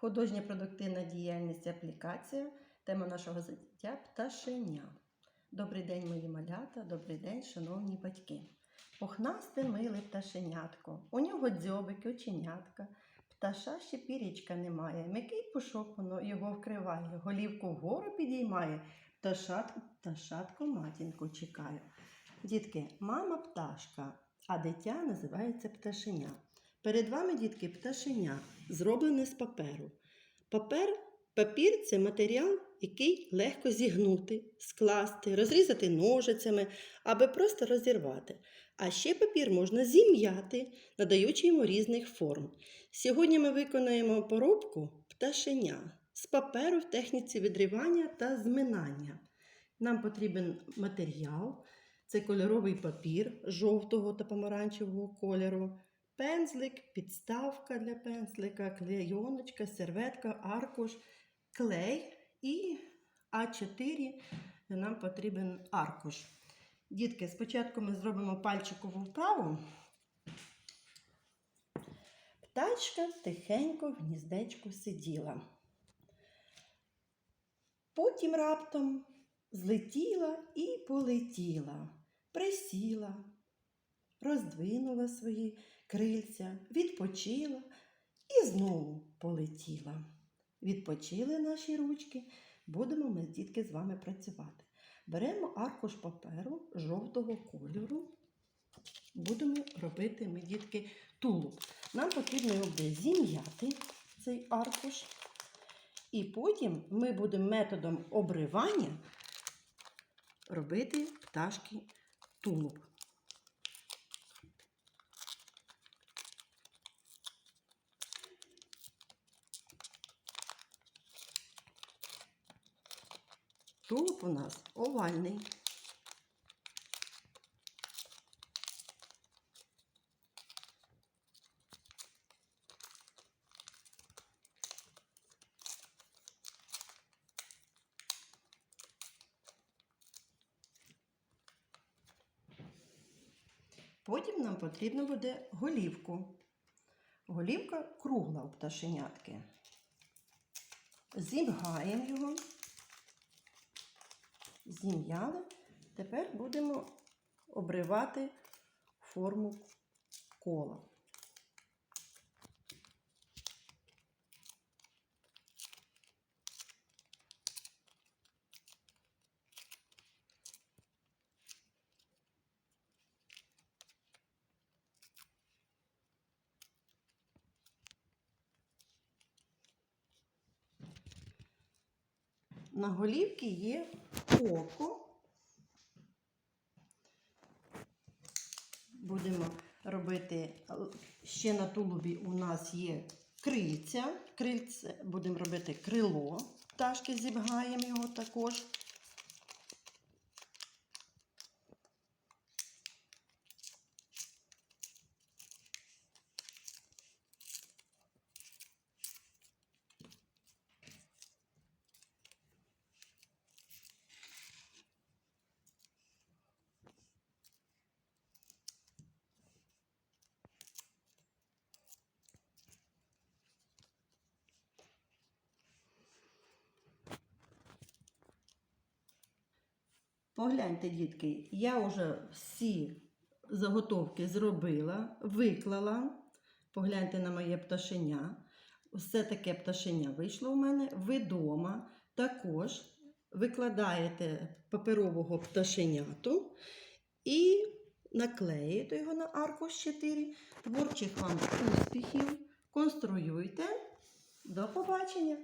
Художня продуктивна діяльність аплікація. Тема нашого заняття пташеня. Добрий день, мої малята, добрий день, шановні батьки. Пухнасте миле пташенятко. У нього дзьобики, оченятка. Пташа ще пірічка немає. М'який пушок воно його вкриває, голівку вгору підіймає. Пташатко, пташатко матінку чекає. Дітки, мама пташка, а дитя називається пташеня. Перед вами, дітки, пташеня, зроблене з паперу. Папер, папір це матеріал, який легко зігнути, скласти, розрізати ножицями, аби просто розірвати. А ще папір можна зім'яти, надаючи йому різних форм. Сьогодні ми виконаємо поробку пташеня з паперу в техніці відривання та зминання. Нам потрібен матеріал, це кольоровий папір жовтого та помаранчевого кольору, пензлик, підставка для пензлика, клейоночка, серветка, аркуш, клей і А4 нам потрібен аркуш. Дітки, спочатку ми зробимо пальчикову вправу. Птачка тихенько в гніздечку сиділа. Потім раптом злетіла і полетіла, присіла, роздвинула свої крильця, відпочила і знову полетіла. Відпочили наші ручки, будемо ми, дітки, з вами працювати. Беремо аркуш паперу жовтого кольору. Будемо робити ми, дітки, тулуб. Нам потрібно буде зім'яти, цей аркуш. І потім ми будемо методом обривання робити пташки тулуб. Тулуб у нас овальний. Потім нам потрібно буде голівку. Голівка кругла у пташенятки. Зімгаємо його. Зім'яли. Тепер будемо обривати форму кола. На голівці є око. Будемо робити ще на тулубі у нас є крильця. Крильце будемо робити крило. Пташки зібгаємо його також. Погляньте, дітки, я вже всі заготовки зробила, виклала. Погляньте на моє пташеня. Все таке пташеня вийшло у мене. Ви вдома також викладаєте паперового пташеняту і наклеїте його на аркуш 4. Творчих вам успіхів. Конструюйте. До побачення!